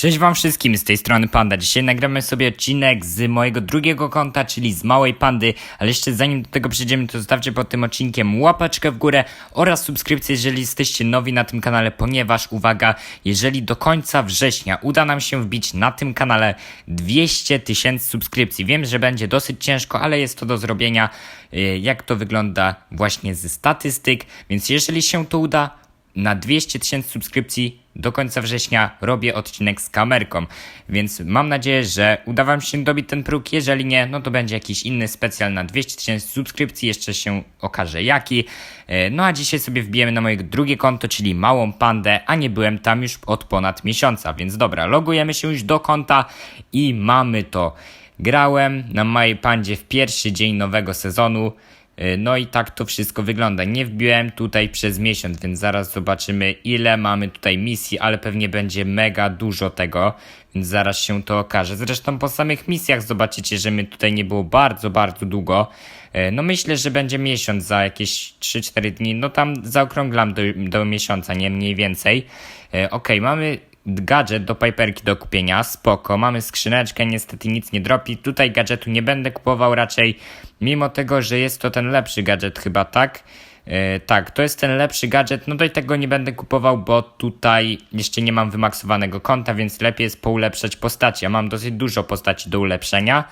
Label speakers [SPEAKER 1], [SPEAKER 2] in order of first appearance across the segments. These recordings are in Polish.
[SPEAKER 1] Cześć wam wszystkim, z tej strony Panda. Dzisiaj nagramy sobie odcinek z mojego drugiego konta, czyli z Małej Pandy, ale jeszcze zanim do tego przejdziemy, to zostawcie pod tym odcinkiem łapeczkę w górę oraz subskrypcję, jeżeli jesteście nowi na tym kanale, ponieważ, uwaga, jeżeli do końca września uda nam się wbić na tym kanale 200 tysięcy subskrypcji, wiem, że będzie dosyć ciężko, ale jest to do zrobienia, y, jak to wygląda właśnie ze statystyk, więc jeżeli się to uda, na 200 tysięcy subskrypcji do końca września robię odcinek z kamerką, więc mam nadzieję, że uda Wam się dobić ten próg. Jeżeli nie, no to będzie jakiś inny specjal na 200 tysięcy subskrypcji, jeszcze się okaże jaki. E, No a dzisiaj sobie wbijemy na moje drugie konto, czyli Małą Pandę, a nie byłem tam już od ponad miesiąca, więc dobra, logujemy się już do konta i mamy to. Grałem na Małej Pandzie w pierwszy dzień nowego sezonu. Y, No i tak to wszystko wygląda. Nie wbiłem tutaj przez miesiąc, więc zaraz zobaczymy ile mamy tutaj misji, ale pewnie będzie mega dużo tego, więc zaraz się to okaże. Zresztą po samych misjach zobaczycie, że my tutaj nie było bardzo, bardzo długo. Y, No myślę, że będzie miesiąc za jakieś 3-4 dni, no tam zaokrąglam do, do miesiąca, nie mniej więcej. Y, Okej, mamy gadżet do piperki do kupienia, spoko, mamy skrzyneczkę, niestety nic nie dropi, tutaj gadżetu nie będę kupował raczej, mimo tego, że jest to ten lepszy gadżet chyba, tak? Yy, tak, to jest ten lepszy gadżet, no i tego nie będę kupował, bo tutaj jeszcze nie mam wymaksowanego konta, więc lepiej jest poulepszać postaci, ja mam dosyć dużo postaci do ulepszenia,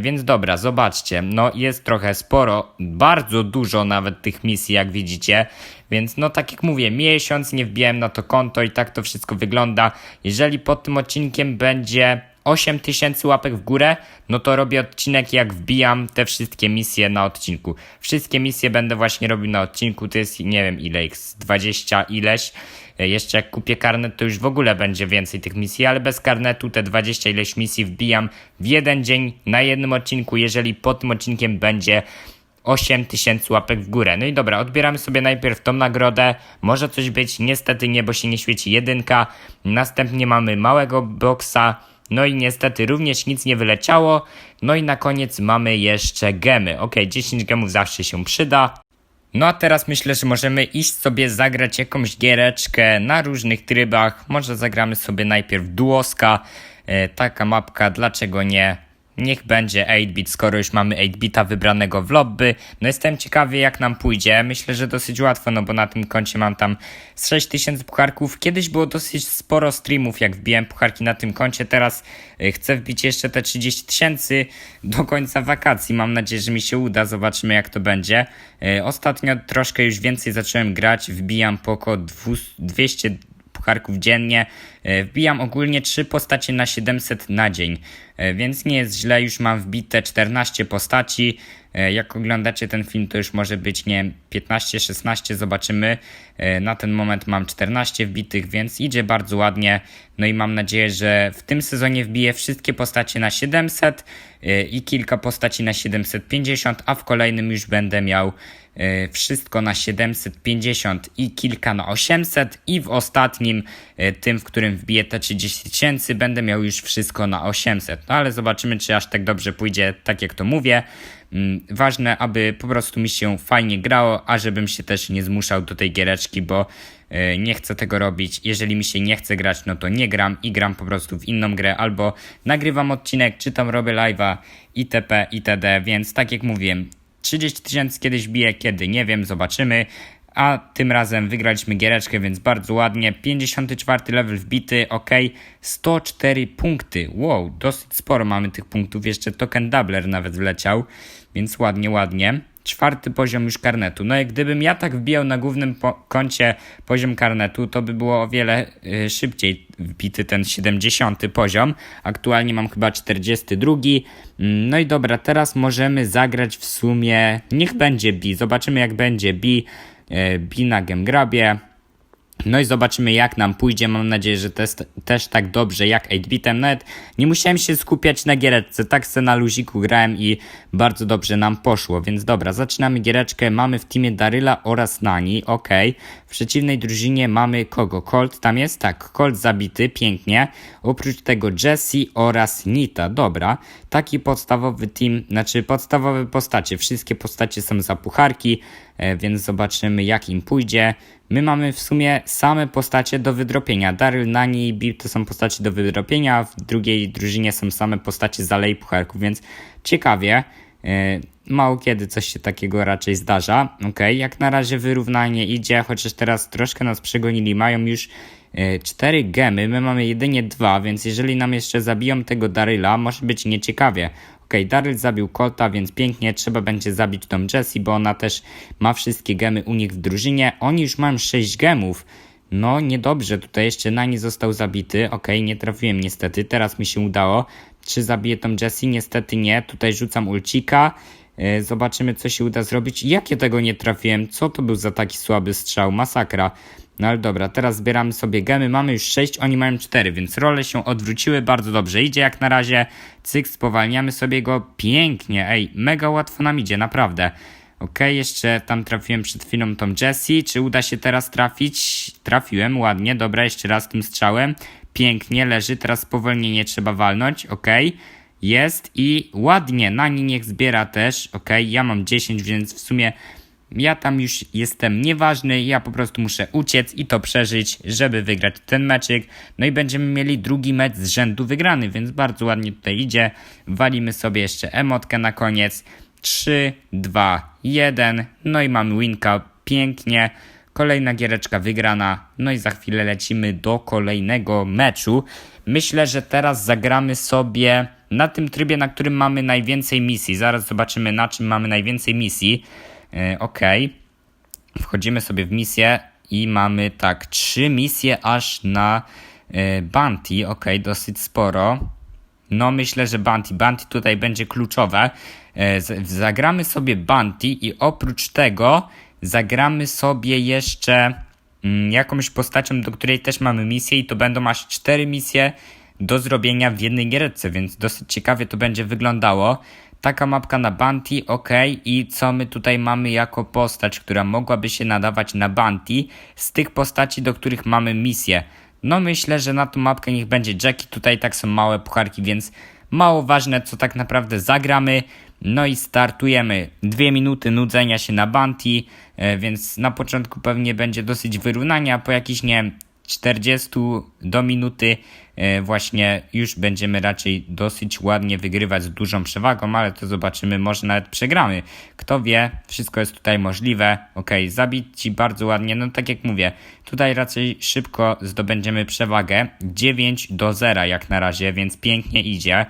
[SPEAKER 1] Więc dobra, zobaczcie, no jest trochę sporo, bardzo dużo nawet tych misji, jak widzicie. Więc no tak jak mówię, miesiąc nie wbiłem na to konto i tak to wszystko wygląda. Jeżeli pod tym odcinkiem będzie 8000 łapek w górę, no to robię odcinek jak wbijam te wszystkie misje na odcinku. Wszystkie misje będę właśnie robił na odcinku, to jest nie wiem ile ich, z 20 ileś. E, Jeszcze jak kupię karnet, to już w ogóle będzie więcej tych misji, ale bez karnetu te 20 ileś misji wbijam w jeden dzień na jednym odcinku, jeżeli pod tym odcinkiem będzie 8000 łapek w górę. No i dobra, odbieramy sobie najpierw tą nagrodę. Może coś być, niestety nie, bo się nie świeci jedynka. Następnie mamy małego boksa. No i niestety również nic nie wyleciało. No i na koniec mamy jeszcze gemy. Ok, 10 gemów zawsze się przyda. No a teraz myślę, że możemy iść sobie zagrać jakąś giereczkę na różnych trybach. Może zagramy sobie najpierw duoska. E, taka mapka, dlaczego nie? Niech będzie 8-bit, skoro już mamy 8-bita wybranego w lobby. No jestem ciekawy jak nam pójdzie. Myślę, że dosyć łatwo, no bo na tym koncie mam tam z 6000 pucharków. Kiedyś było dosyć sporo streamów, jak wbiłem pucharki na tym koncie. Teraz y, chcę wbić jeszcze te 30 tysięcy do końca wakacji. Mam nadzieję, że mi się uda. Zobaczymy jak to będzie. Y, Ostatnio troszkę już więcej zacząłem grać. Wbijam po około 200 pucharków dziennie. E, Wbijam ogólnie 3 postacie na 700 na dzień, e, więc nie jest źle, już mam wbite 14 postaci. E, Jak oglądacie ten film, to już może być, nie wiem, 15-16, zobaczymy. E, Na ten moment mam 14 wbitych, więc idzie bardzo ładnie. No i mam nadzieję, że w tym sezonie wbiję wszystkie postacie na 700 e, i kilka postaci na 750, a w kolejnym już będę miał wszystko na 750 i kilka na 800 i w ostatnim, tym w którym wbiję te 30 tysięcy, będę miał już wszystko na 800. No ale zobaczymy, czy aż tak dobrze pójdzie, tak jak to mówię. Mm, Ważne, aby po prostu mi się fajnie grało, a żebym się też nie zmuszał do tej giereczki, bo e, nie chcę tego robić. Jeżeli mi się nie chce grać, no to nie gram i gram po prostu w inną grę, albo nagrywam odcinek, czy tam robię live'a, itp., itd., więc tak jak mówiłem, 30 tysięcy kiedyś bije, kiedy nie wiem, zobaczymy. A tym razem wygraliśmy giereczkę, więc bardzo ładnie. 54 level wbity, ok. 104 punkty. Wow, dosyć sporo mamy tych punktów. Jeszcze token doubler nawet wleciał, więc ładnie, ładnie. Czwarty poziom już karnetu. No i gdybym ja tak wbijał na głównym po- koncie poziom karnetu, to by było o wiele y, szybciej wbity ten 70 poziom. Aktualnie mam chyba 42. Mm, No i dobra, teraz możemy zagrać w sumie. Niech będzie B. Zobaczymy jak będzie B. Y, B na Gemgrabie. No i zobaczymy jak nam pójdzie. Mam nadzieję, że też, też tak dobrze jak 8-bitem. Nawet nie musiałem się skupiać na giereczce. Tak se na luziku grałem i bardzo dobrze nam poszło. Więc dobra, zaczynamy giereczkę. Mamy w teamie Daryla oraz Nani. Ok. W przeciwnej drużynie mamy kogo? Colt tam jest? Tak, Colt zabity. Pięknie. Oprócz tego Jesse oraz Nita. Dobra. Taki podstawowy team, znaczy podstawowe postacie. Wszystkie postacie są za pucharki. E, więc zobaczymy jak im pójdzie. My mamy w sumie same postacie do wydropienia. Daryl, Nani i Bip to są postacie do wydropienia, w drugiej drużynie są same postacie z Alei Pucharków, więc ciekawie. E, Mało kiedy coś się takiego raczej zdarza. Ok, jak na razie wyrównanie idzie, chociaż teraz troszkę nas przegonili. Mają już e, cztery gemy, my mamy jedynie dwa, więc jeżeli nam jeszcze zabiją tego Daryla, może być nieciekawie. Ok, Daryl zabił Colta, więc pięknie, trzeba będzie zabić tą Jessie, bo ona też ma wszystkie gemy u nich w drużynie. Oni już mają 6 gemów. No, niedobrze, tutaj jeszcze Nani został zabity. Ok, nie trafiłem niestety, teraz mi się udało. Czy zabiję tą Jessie? Niestety nie. Tutaj rzucam ulcika. E, Zobaczymy, co się uda zrobić. Jak ja tego nie trafiłem? Co to był za taki słaby strzał? Masakra. No ale dobra, teraz zbieramy sobie gemy. Mamy już 6, oni mają 4, więc role się odwróciły. Bardzo dobrze idzie jak na razie. Cyk, spowalniamy sobie go. Pięknie. Ej, mega łatwo nam idzie, naprawdę. Ok, jeszcze tam trafiłem przed chwilą tą Jessie. Czy uda się teraz trafić? Trafiłem, ładnie. Dobra, jeszcze raz tym strzałem. Pięknie, leży. Teraz spowolnienie trzeba walnąć. Ok. Jest i ładnie, Nani niech zbiera też, ok, ja mam 10, więc w sumie ja tam już jestem nieważny, ja po prostu muszę uciec i to przeżyć, żeby wygrać ten meczyk. No i będziemy mieli drugi mecz z rzędu wygrany, więc bardzo ładnie tutaj idzie. Walimy sobie jeszcze emotkę na koniec. 3, 2, 1, no i mamy winka, pięknie. Kolejna giereczka wygrana, no i za chwilę lecimy do kolejnego meczu. Myślę, że teraz zagramy sobie na tym trybie, na którym mamy najwięcej misji. Zaraz zobaczymy, na czym mamy najwięcej misji. Yy, ok. Wchodzimy sobie w misję i mamy tak, trzy misje aż na yy, Bounty. Ok, dosyć sporo. No myślę, że Bounty. Bounty tutaj będzie kluczowe. Z- zagramy sobie Bounty i oprócz tego zagramy sobie jeszcze mm, jakąś postacią, do której też mamy misję i to będą aż cztery misje do zrobienia w jednej gierce, więc dosyć ciekawie to będzie wyglądało. Taka mapka na Bounty, ok. I co my tutaj mamy jako postać, która mogłaby się nadawać na Bounty z tych postaci, do których mamy misję? No myślę, że na tą mapkę niech będzie Jackie. Tutaj tak są małe pucharki, więc mało ważne, co tak naprawdę zagramy. No i startujemy. Dwie minuty nudzenia się na Bounty, e, więc na początku pewnie będzie dosyć wyrównania, po jakichś, nie wiem, 40 do minuty e, właśnie już będziemy raczej dosyć ładnie wygrywać z dużą przewagą, ale to zobaczymy, może nawet przegramy. Kto wie, wszystko jest tutaj możliwe. Ok, zabić ci bardzo ładnie, no tak jak mówię, tutaj raczej szybko zdobędziemy przewagę. 9 do 0 jak na razie, więc pięknie idzie.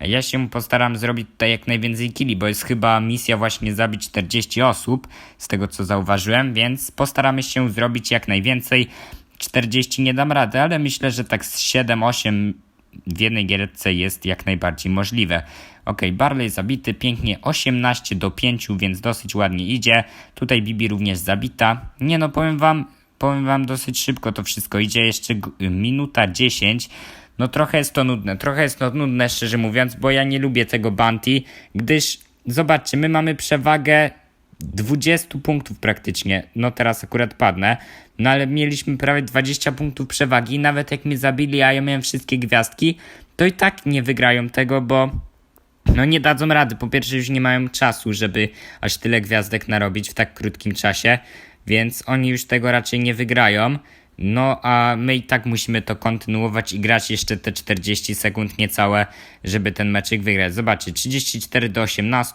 [SPEAKER 1] Ja się postaram zrobić tutaj jak najwięcej killi, bo jest chyba misja właśnie zabić 40 osób, z tego co zauważyłem, więc postaramy się zrobić jak najwięcej. 40 nie dam rady, ale myślę, że tak z 7-8 w jednej gierce jest jak najbardziej możliwe. Ok, Barley zabity, pięknie 18 do 5, więc dosyć ładnie idzie. Tutaj Bibi również zabita. Nie no, powiem wam, powiem wam dosyć szybko to wszystko idzie, jeszcze minuta 10. No trochę jest to nudne, trochę jest to nudne szczerze mówiąc, bo ja nie lubię tego bounty, gdyż zobaczcie, my mamy przewagę 20 punktów praktycznie. No teraz akurat padnę. No ale mieliśmy prawie 20 punktów przewagi. Nawet jak mnie zabili, a ja miałem wszystkie gwiazdki, to i tak nie wygrają tego, bo no nie dadzą rady. Po pierwsze już nie mają czasu, żeby aż tyle gwiazdek narobić w tak krótkim czasie, więc oni już tego raczej nie wygrają. No a my i tak musimy to kontynuować i grać jeszcze te 40 sekund niecałe, żeby ten meczyk wygrać. Zobaczcie, 34 do 18.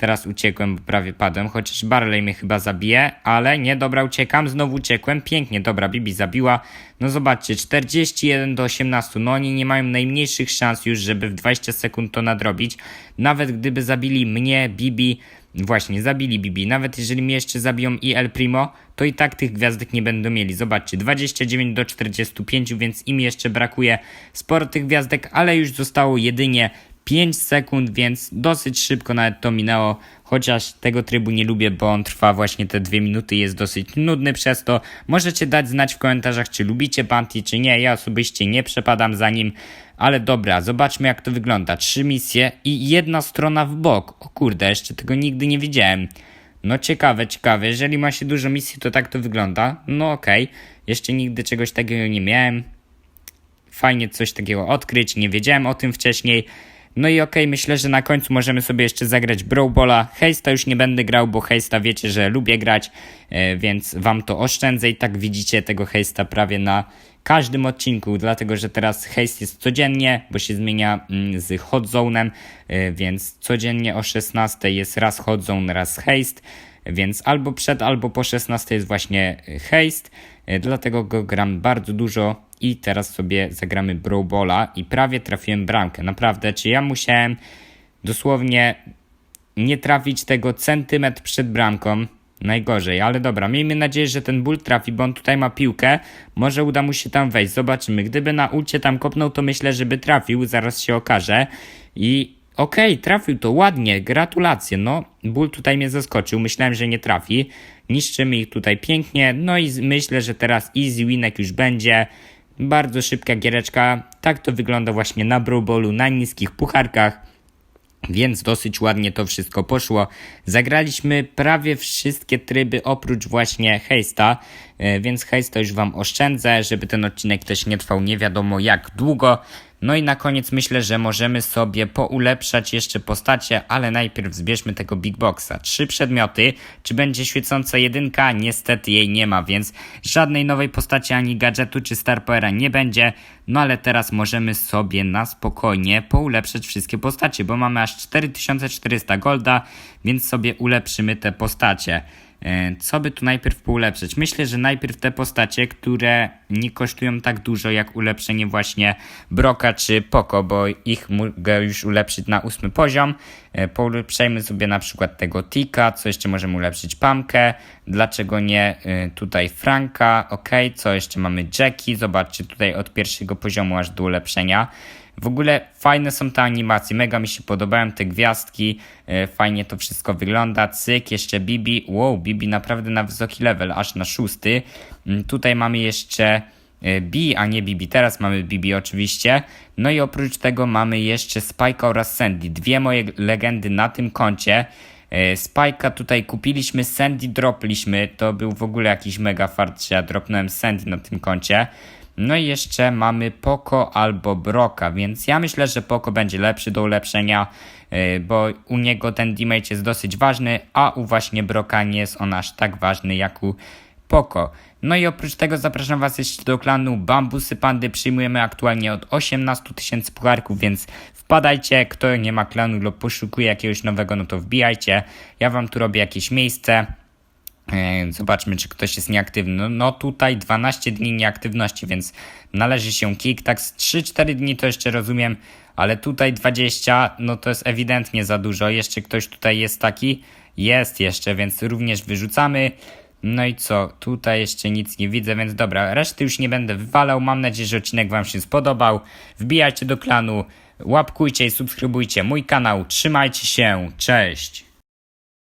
[SPEAKER 1] Teraz uciekłem, bo prawie padłem, chociaż Barley mnie chyba zabije, ale nie, dobra, uciekam, znowu uciekłem, pięknie, dobra, Bibi zabiła. No zobaczcie, 41 do 18, no oni nie mają najmniejszych szans już, żeby w 20 sekund to nadrobić. Nawet gdyby zabili mnie, Bibi, Właśnie, zabili Bibi. Nawet jeżeli mnie jeszcze zabiją i El Primo, to i tak tych gwiazdek nie będą mieli. Zobaczcie, 29 do 45, więc im jeszcze brakuje sporo tych gwiazdek, ale już zostało jedynie 5 sekund, więc dosyć szybko nawet to minęło. Chociaż tego trybu nie lubię, bo on trwa właśnie te 2 minuty jest dosyć nudny przez to. Możecie dać znać w komentarzach, czy lubicie Bounty, czy nie. Ja osobiście nie przepadam za nim. Ale dobra, zobaczmy jak to wygląda. Trzy misje i jedna strona w bok. O kurde, jeszcze tego nigdy nie widziałem. No ciekawe, ciekawe. Jeżeli ma się dużo misji, to tak to wygląda. No okej. Jeszcze nigdy czegoś takiego nie miałem. Fajnie coś takiego odkryć. Nie wiedziałem o tym wcześniej. No i okej, myślę, że na końcu możemy sobie jeszcze zagrać Brawlbola. Hejsta już nie będę grał, bo Hejsta wiecie, że lubię grać, e, więc wam to oszczędzę i tak widzicie tego Hejsta prawie na każdym odcinku, dlatego że teraz Heist jest codziennie, bo się zmienia mm, z Hot Zone'em, e, więc codziennie o 16 jest raz Hot Zone, raz Heist, więc albo przed, albo po 16 jest właśnie Heist, e, dlatego go gram bardzo dużo i teraz sobie zagramy Brawlbola i prawie trafiłem bramkę, naprawdę, czy ja musiałem dosłownie nie trafić tego centymetr przed bramką. Najgorzej, ale dobra, miejmy nadzieję, że ten ból trafi, bo on tutaj ma piłkę. Może uda mu się tam wejść, zobaczymy. Gdyby na ulcie tam kopnął, to myślę, żeby trafił, zaraz się okaże. I okej, trafił to ładnie, gratulacje. No, ból tutaj mnie zaskoczył, myślałem, że nie trafi. Niszczymy ich tutaj pięknie, no i myślę, że teraz easy winek już będzie. Bardzo szybka giereczka. Tak to wygląda właśnie na Brawlballu, na niskich pucharkach. Więc dosyć ładnie to wszystko poszło. Zagraliśmy prawie wszystkie tryby oprócz właśnie Heista, e, więc Heista już wam oszczędzę, żeby ten odcinek też nie trwał nie wiadomo jak długo. No i na koniec myślę, że możemy sobie poulepszać jeszcze postacie, ale najpierw zbierzmy tego Big Boxa. Trzy przedmioty. Czy będzie świecąca jedynka? Niestety jej nie ma, więc żadnej nowej postaci ani gadżetu czy Star Powera nie będzie. No ale teraz możemy sobie na spokojnie poulepszać wszystkie postacie, bo mamy aż 4400 golda, więc sobie ulepszymy te postacie. E, Co by tu najpierw poulepszyć? Myślę, że najpierw te postacie, które nie kosztują tak dużo jak ulepszenie właśnie Broka czy Poko, bo ich mogę już ulepszyć na ósmy poziom. E, Poulepszajmy sobie na przykład tego Tika, co jeszcze możemy ulepszyć Pamkę, dlaczego nie e, tutaj Franka, ok, co jeszcze mamy Jackie, zobaczcie tutaj od pierwszego poziomu aż do ulepszenia. W ogóle fajne są te animacje, mega mi się podobają te gwiazdki, e, fajnie to wszystko wygląda. Cyk, jeszcze Bibi, wow, Bibi naprawdę na wysoki level, aż na szósty. Mm, Tutaj mamy jeszcze e, B, a nie Bibi, teraz mamy Bibi oczywiście. No i oprócz tego mamy jeszcze Spike oraz Sandy, dwie moje legendy na tym koncie. E, Spike'a tutaj kupiliśmy, Sandy dropliśmy, to był w ogóle jakiś mega fart, że ja dropnąłem Sandy na tym koncie. No i jeszcze mamy Poco albo Broka, więc ja myślę, że Poco będzie lepszy do ulepszenia, yy, bo u niego ten damage jest dosyć ważny, a u właśnie Broka nie jest on aż tak ważny jak u Poco. No i oprócz tego zapraszam Was jeszcze do klanu Bambusy Pandy. Przyjmujemy aktualnie od 18 tysięcy pucharków, więc wpadajcie. Kto nie ma klanu lub poszukuje jakiegoś nowego, no to wbijajcie. Ja Wam tu robię jakieś miejsce. E, Zobaczmy, czy ktoś jest nieaktywny. No, no tutaj 12 dni nieaktywności, więc należy się kick. Tak z 3-4 dni to jeszcze rozumiem, ale tutaj 20, no to jest ewidentnie za dużo. Jeszcze ktoś tutaj jest taki? Jest jeszcze, więc również wyrzucamy. No i co? Tutaj jeszcze nic nie widzę, więc dobra, reszty już nie będę wywalał. Mam nadzieję, że odcinek Wam się spodobał. Wbijajcie do klanu, łapkujcie i subskrybujcie mój kanał. Trzymajcie się, cześć!